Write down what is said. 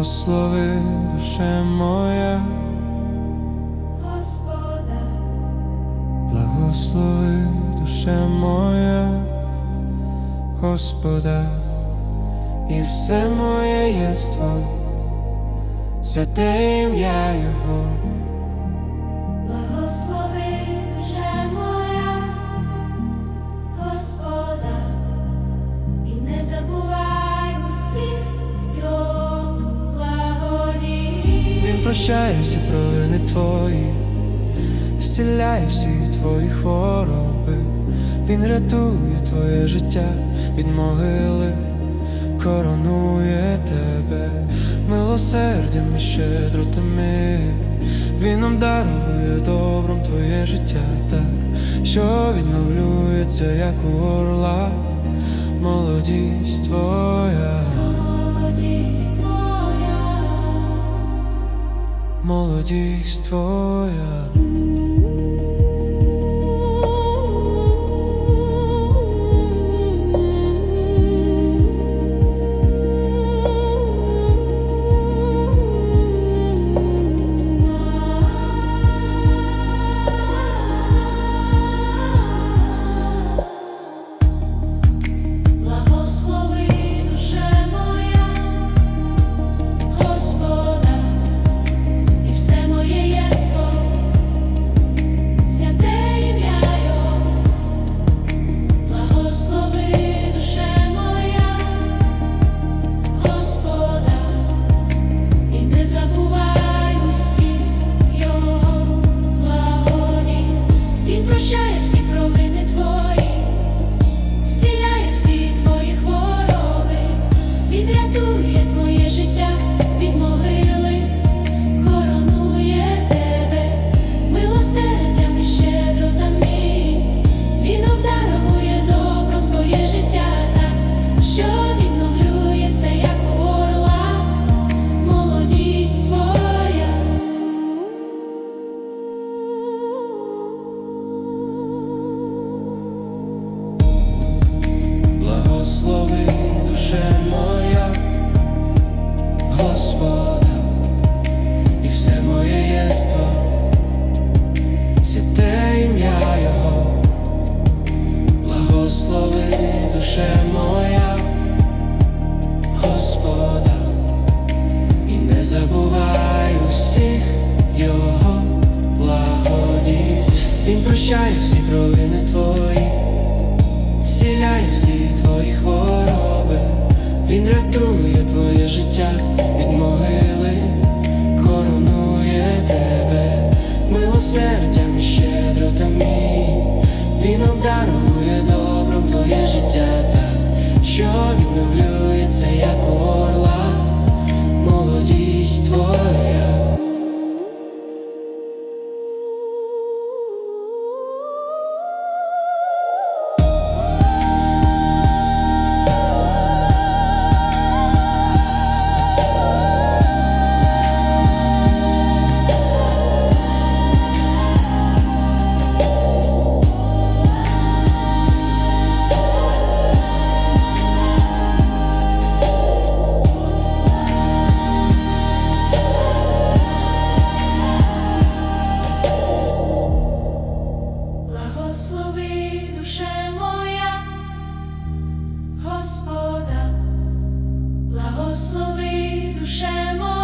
Благослови душе моя, Господа, благослови душе моя, Господа, і все моє єство, святе ім'я Його. Прощає всі провини твої, зціляє всі твої хвороби, Він рятує твоє життя від могили, коронує тебе милосердям і щедротами. Він обдарує добром твоє життя так, що відновлюється, як у орла, молодість твоя. Молодість твоя. Господа і все моє єство, святе ім'я Його, благослови душе моя, Господа, і не забувай усіх Його благодій. Він прощає всі провини твої, зціляє всі твої хвороби, Він рятує твоє життя. щедро та мій, він обдарує добром твоє життя, так що відновлюється, як орла. благослови душе моя.